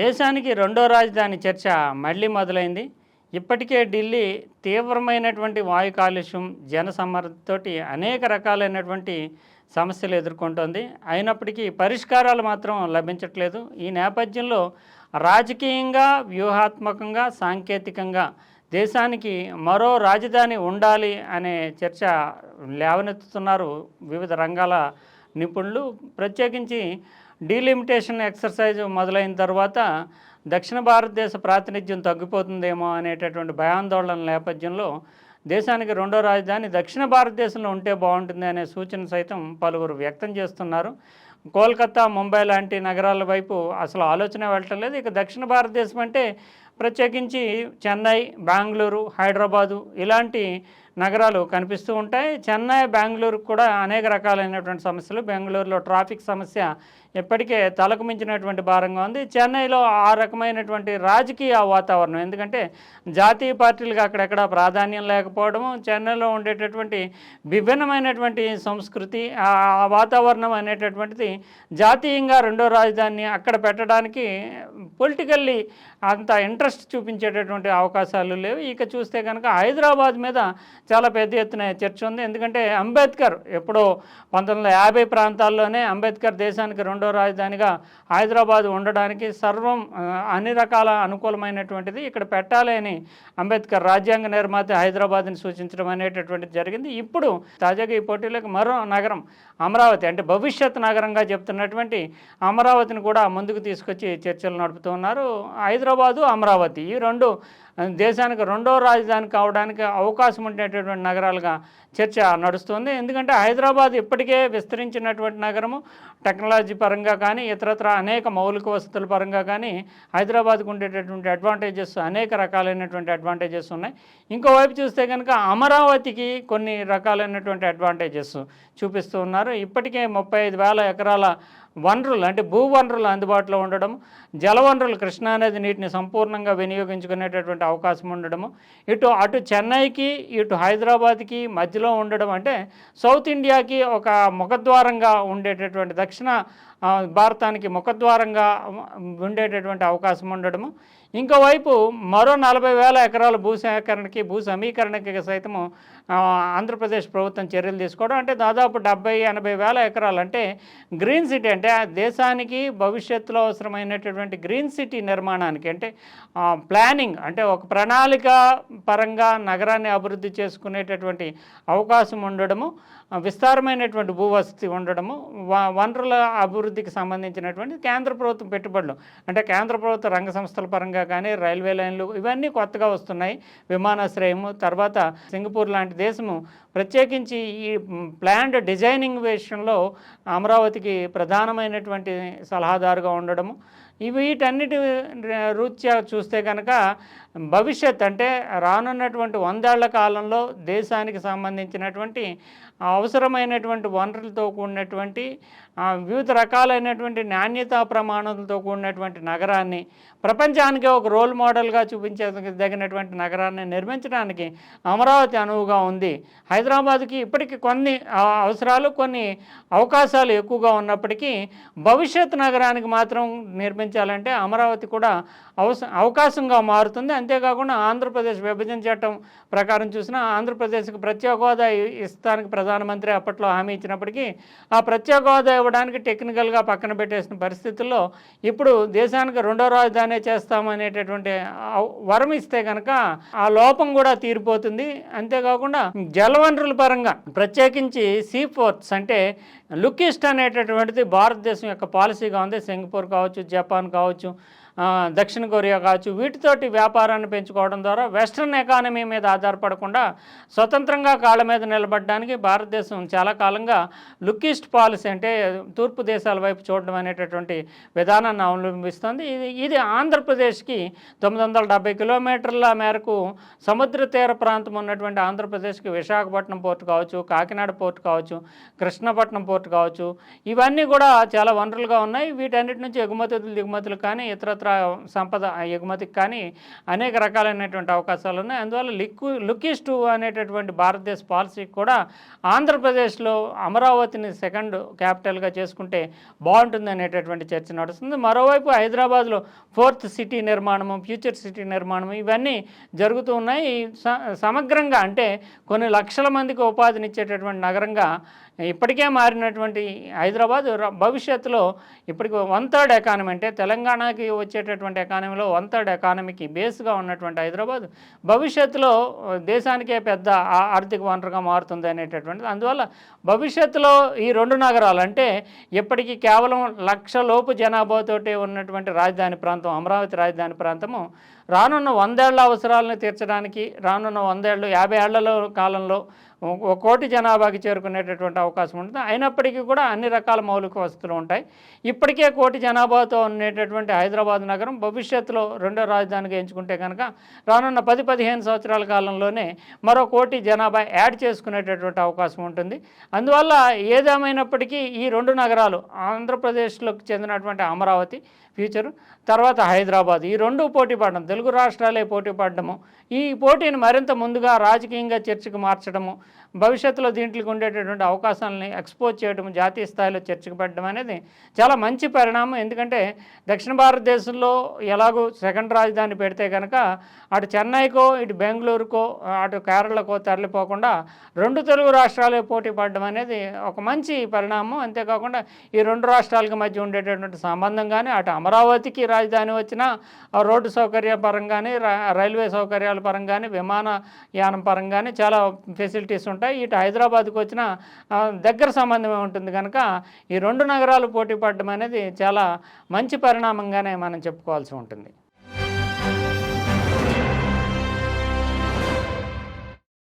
దేశానికి రెండో రాజధాని చర్చ మళ్ళీ మొదలైంది. ఇప్పటికే ఢిల్లీ తీవ్రమైనటువంటి వాయు కాలుష్యం జనసమ్మర్దతోటి అనేక రకాలైనటువంటి సమస్యలు ఎదుర్కొంటోంది. అయినప్పటికీ పరిష్కారాలు మాత్రం లభించట్లేదు. ఈ నేపథ్యంలో రాజకీయంగా వ్యూహాత్మకంగా సాంకేతికంగా దేశానికి మరో రాజధాని ఉండాలి అనే చర్చ లేవనెత్తుతున్నారు వివిధ రంగాల నిపుణులు. ప్రత్యేకించి డీలిమిటేషన్ ఎక్సర్సైజ్ మొదలైన తర్వాత దక్షిణ భారతదేశ ప్రాతినిధ్యం తగ్గిపోతుందేమో అనేటటువంటి భయాందోళన నేపథ్యంలో దేశానికి రెండో రాజధాని దక్షిణ భారతదేశంలో ఉంటే బాగుంటుంది అనే సూచన సైతం పలువురు వ్యక్తం చేస్తున్నారు. కోల్కతా ముంబై లాంటి నగరాల వైపు అసలు ఆలోచన వెళ్ళటం లేదు. ఇక దక్షిణ భారతదేశం అంటే ప్రత్యేకించి చెన్నై బెంగళూరు హైదరాబాదు ఇలాంటి నగరాలు కనిపిస్తూ ఉంటాయి. చెన్నై బెంగళూరు కూడా అనేక రకాలైనటువంటి సమస్యలు. బెంగళూరులో ట్రాఫిక్ సమస్య ఇప్పటికే తలకు మించినటువంటి భారంగా ఉంది. చెన్నైలో ఆ రకమైనటువంటి రాజకీయ వాతావరణం ఎందుకంటే జాతీయ పార్టీలకు అక్కడెక్కడ ప్రాధాన్యం లేకపోవడము చెన్నైలో ఉండేటటువంటి విభిన్నమైనటువంటి సంస్కృతి ఆ ఆ వాతావరణం అనేటటువంటిది జాతీయంగా రెండో రాజధాని అక్కడ పెట్టడానికి పొలిటికల్లీ అంత ఇంట్రెస్ట్ చూపించేటటువంటి అవకాశాలు లేవు. ఇక చూస్తే కనుక హైదరాబాద్ మీద చాలా పెద్ద ఎత్తున చర్చ ఉంది. ఎందుకంటే అంబేద్కర్ ఎప్పుడో పంతొమ్మిది యాభై ప్రాంతాల్లోనే అంబేద్కర్ దేశానికి రెండో రాజధానిగా హైదరాబాద్ ఉండడానికి సర్వం అన్ని రకాల అనుకూలమైనటువంటిది ఇక్కడ పెట్టాలి అని అంబేద్కర్ రాజ్యాంగ నిర్మాత హైదరాబాద్ని సూచించడం అనేటటువంటిది జరిగింది. ఇప్పుడు తాజాగా ఈ పోటీలకు మరో నగరం అమరావతి అంటే భవిష్యత్ నగరంగా చెప్తున్నటువంటి అమరావతిని కూడా ముందుకు తీసుకొచ్చి చర్చలు నడుపుతున్నారు హైదరాబాదు అమరావతి ఈ రెండు దేశానికి రెండో రాజధాని కావడానికి అవకాశం ఉండేటటువంటి నగరాలుగా చర్చ నడుస్తుంది. ఎందుకంటే హైదరాబాద్ ఇప్పటికే విస్తరించినటువంటి నగరము. టెక్నాలజీ పరంగా కానీ ఇతరత్ర అనేక మౌలిక వసతుల పరంగా కానీ హైదరాబాద్కు ఉండేటటువంటి అడ్వాంటేజెస్ అనేక రకాలైనటువంటి అడ్వాంటేజెస్ ఉన్నాయి. ఇంకోవైపు చూస్తే కనుక అమరావతికి కొన్ని రకాలైనటువంటి అడ్వాంటేజెస్ చూపిస్తూ ఉన్నారు. ఇప్పటికే ముప్పై ఐదు వేల ఎకరాల వనరులు అంటే భూ వనరులు అందుబాటులో ఉండడం జలవనరులు కృష్ణానది నీటిని సంపూర్ణంగా వినియోగించుకునేటటువంటి అవకాశం ఉండడము ఇటు అటు చెన్నైకి ఇటు హైదరాబాద్కి మధ్యలో ఉండడం అంటే సౌత్ ఇండియాకి ఒక ముఖద్వారంగా ఉండేటటువంటి దక్షిణ భారతానికి ముఖద్వారంగా ఉండేటటువంటి అవకాశం ఉండడము. ఇంకోవైపు మరో నలభై వేల ఎకరాల భూసేకరణకి భూ సమీకరణకి సైతము ఆంధ్రప్రదేశ్ ప్రభుత్వం చర్యలు తీసుకోవడం. అంటే దాదాపు డెబ్బై ఎనభై వేల ఎకరాలు అంటే గ్రీన్ సిటీ అంటే దేశానికి భవిష్యత్తులో అవసరమైనటువంటి గ్రీన్ సిటీ నిర్మాణానికి అంటే ప్లానింగ్ అంటే ఒక ప్రణాళిక పరంగా నగరాన్ని అభివృద్ధి చేసుకునేటటువంటి అవకాశం ఉండడము విస్తారమైనటువంటి భూవసతి ఉండడము వ- వనరుల అభివృద్ధికి సంబంధించినటువంటి కేంద్ర ప్రభుత్వం పెట్టుబడులు. అంటే కేంద్ర ప్రభుత్వ రంగ సంస్థల పరంగా కానీ రైల్వే లైన్లు ఇవన్నీ కొత్తగా వస్తున్నాయి. విమానాశ్రయము తర్వాత సింగపూర్ లాంటి దేశము ప్రత్యేకించి ఈ ప్లాండ్ డిజైనింగ్ విషయంలో అమరావతికి ప్రధానమైనటువంటి సలహాదారుగా ఉండడము. ఇవి వీటన్నిటి రీత్యా చూస్తే కనుక భవిష్యత్ అంటే రానున్నటువంటి వందేళ్ళ కాలంలో దేశానికి సంబంధించినటువంటి అవసరమైనటువంటి వనరులతో కూడినటువంటి వివిధ రకాల రకాలైనటువంటి నాణ్యతా ప్రమాణాలతో కూడినటువంటి నగరాన్ని ప్రపంచానికి ఒక రోల్ మోడల్గా చూపించదగినటువంటి నగరాన్ని నిర్మించడానికి అమరావతి అనువుగా ఉంది. హైదరాబాద్కి ఇప్పటికీ కొన్ని అవసరాలు కొన్ని అవకాశాలు ఎక్కువగా ఉన్నప్పటికీ భవిష్యత్ నగరానికి మాత్రం నిర్మించాలంటే అమరావతి కూడా అవస అవకాశంగా మారుతుంది. అంతేకాకుండా ఆంధ్రప్రదేశ్ విభజన చట్టం ప్రకారం చూసినా ఆంధ్రప్రదేశ్కి ప్రత్యేక హోదా ఇస్తానికి ప్రధానమంత్రి అప్పట్లో హామీ ఇచ్చినప్పటికీ ఆ ప్రత్యేక హోదా ఇవ్వడానికి టెక్నికల్గా పక్కన పెట్టేసిన పరిస్థితుల్లో ఇప్పుడు దేశానికి రెండో రాజధాని చేస్తామనేటటువంటి వరం ఇస్తే కనుక ఆ లోపం కూడా తీరిపోతుంది. అంతేకాకుండా జల జలవనరుల పరంగా ప్రత్యేకించి సీ పోర్ట్స్ అంటే లుకిస్ట్ అనేటటువంటిది భారతదేశం యొక్క పాలసీగా ఉంది. సింగపూర్ కావచ్చు జపాన్ కావచ్చు దక్షిణ కొరియా కావచ్చు వీటితోటి వ్యాపారాన్ని పెంచుకోవడం ద్వారా వెస్ట్రన్ ఎకానమీ మీద ఆధారపడకుండా స్వతంత్రంగా కాళ్ళ మీద నిలబడడానికి భారతదేశం చాలా కాలంగా లుకిస్ట్ పాలసీ అంటే తూర్పు దేశాల వైపు చూడడం అనేటటువంటి విధానాన్ని అవలంబిస్తుంది. ఇది ఇది ఆంధ్రప్రదేశ్కి తొమ్మిది వందల డెబ్బై కిలోమీటర్ల మేరకు సముద్ర తీర ప్రాంతం ఉన్నటువంటి ఆంధ్రప్రదేశ్కి విశాఖపట్నం పోర్ట్ కావచ్చు కాకినాడ పోర్ట్ కావచ్చు కృష్ణపట్నం పోర్ట్ కావచ్చు. ఇవన్నీ కూడా చాలా వనరులుగా ఉన్నాయి. వీటన్నిటి నుంచి ఎగుమతులు దిగుమతులు కానీ ఇతరత్ర అణ్వస్త్ర సంపద ఎగుమతికి కానీ అనేక రకాలైనటువంటి అవకాశాలు ఉన్నాయి. అందువల్ల లిక్కు లుకిష్ టూ అనేటటువంటి భారతదేశ పాలసీకి కూడా ఆంధ్రప్రదేశ్లో అమరావతిని సెకండ్ క్యాపిటల్గా చేసుకుంటే బాగుంటుంది అనేటటువంటి చర్చ నడుస్తుంది. మరోవైపు హైదరాబాద్లో ఫోర్త్ సిటీ నిర్మాణము ఫ్యూచర్ సిటీ నిర్మాణం ఇవన్నీ జరుగుతూ ఉన్నాయి. సమగ్రంగా అంటే కొన్ని లక్షల మందికి ఉపాధినిచ్చేటటువంటి నగరంగా ఇప్పటికే మారినటువంటి హైదరాబాద్ భవిష్యత్తులో ఇప్పటికి వన్ థర్డ్ ఎకానమీ అంటే తెలంగాణకి వచ్చేటటువంటి ఎకానమీలో వన్ థర్డ్ ఎకానమీకి బేస్గా ఉన్నటువంటి హైదరాబాద్ భవిష్యత్తులో దేశానికే పెద్ద ఆర్థిక వనరుగా మారుతుంది అనేటటువంటిది. అందువల్ల భవిష్యత్తులో ఈ రెండు నగరాలు అంటే ఇప్పటికీ కేవలం లక్ష లోపు జనాభాతోటి ఉన్నటువంటి రాజధాని ప్రాంతం అమరావతి రాజధాని ప్రాంతము రానున్న వందేళ్ళ అవసరాలను తీర్చడానికి రానున్న వందేళ్ళు యాభై ఏళ్ళలో కాలంలో ఒక కోటి జనాభాకి చేరుకునేటటువంటి అవకాశం ఉంటుంది. అయినప్పటికీ కూడా అన్ని రకాల మౌలిక వసతులు ఉంటాయి. ఇప్పటికే కోటి జనాభాతో ఉండేటటువంటి హైదరాబాద్ నగరం భవిష్యత్తులో రెండో రాజధానిగా ఎంచుకుంటే కనుక రానున్న పది పదిహేను సంవత్సరాల కాలంలోనే మరో కోటి జనాభా యాడ్ చేసుకునేటటువంటి అవకాశం ఉంటుంది. అందువల్ల ఏదేమైనప్పటికీ ఈ రెండు నగరాలు ఆంధ్రప్రదేశ్లోకి చెందినటువంటి అమరావతి ఫ్యూచరు తర్వాత హైదరాబాద్. ఈ రెండు పోటీ పడడం తెలుగు రాష్ట్రాలే పోటీ పడడము. ఈ పోటీని మరింత ముందుగా రాజకీయంగా చర్చకు మార్చడము భవిష్యత్తులో దీంట్లోకి ఉండేటటువంటి అవకాశాలని ఎక్స్పోజ్ చేయడం జాతీయ స్థాయిలో చర్చకు పెట్టడం అనేది చాలా మంచి పరిణామం. ఎందుకంటే దక్షిణ భారతదేశంలో ఎలాగో సెకండ్ రాజధాని పెడితే కనుక అటు చెన్నైకో ఇటు బెంగళూరుకో అటు కేరళకో తరలిపోకుండా రెండు తెలుగు రాష్ట్రాలే పోటీ పడడం అనేది ఒక మంచి పరిణామం. అంతేకాకుండా ఈ రెండు రాష్ట్రాలకి మధ్య ఉండేటటువంటి సంబంధం కానీ అటు అమరావతికి రాజధాని వచ్చినా రోడ్డు సౌకర్య పరంగానే రైల్వే సౌకర్యాల పరంగానే విమానయానం పరంగానే చాలా ఫెసిలిటీస్ ఉంటాయి. ఇటు హైదరాబాద్కు వచ్చిన దగ్గర సంబంధమే ఉంటుంది కనుక ఈ రెండు నగరాలు పోటీ పడడం అనేది చాలా మంచి పరిణామంగానే మనం చెప్పుకోవాల్సి ఉంటుంది.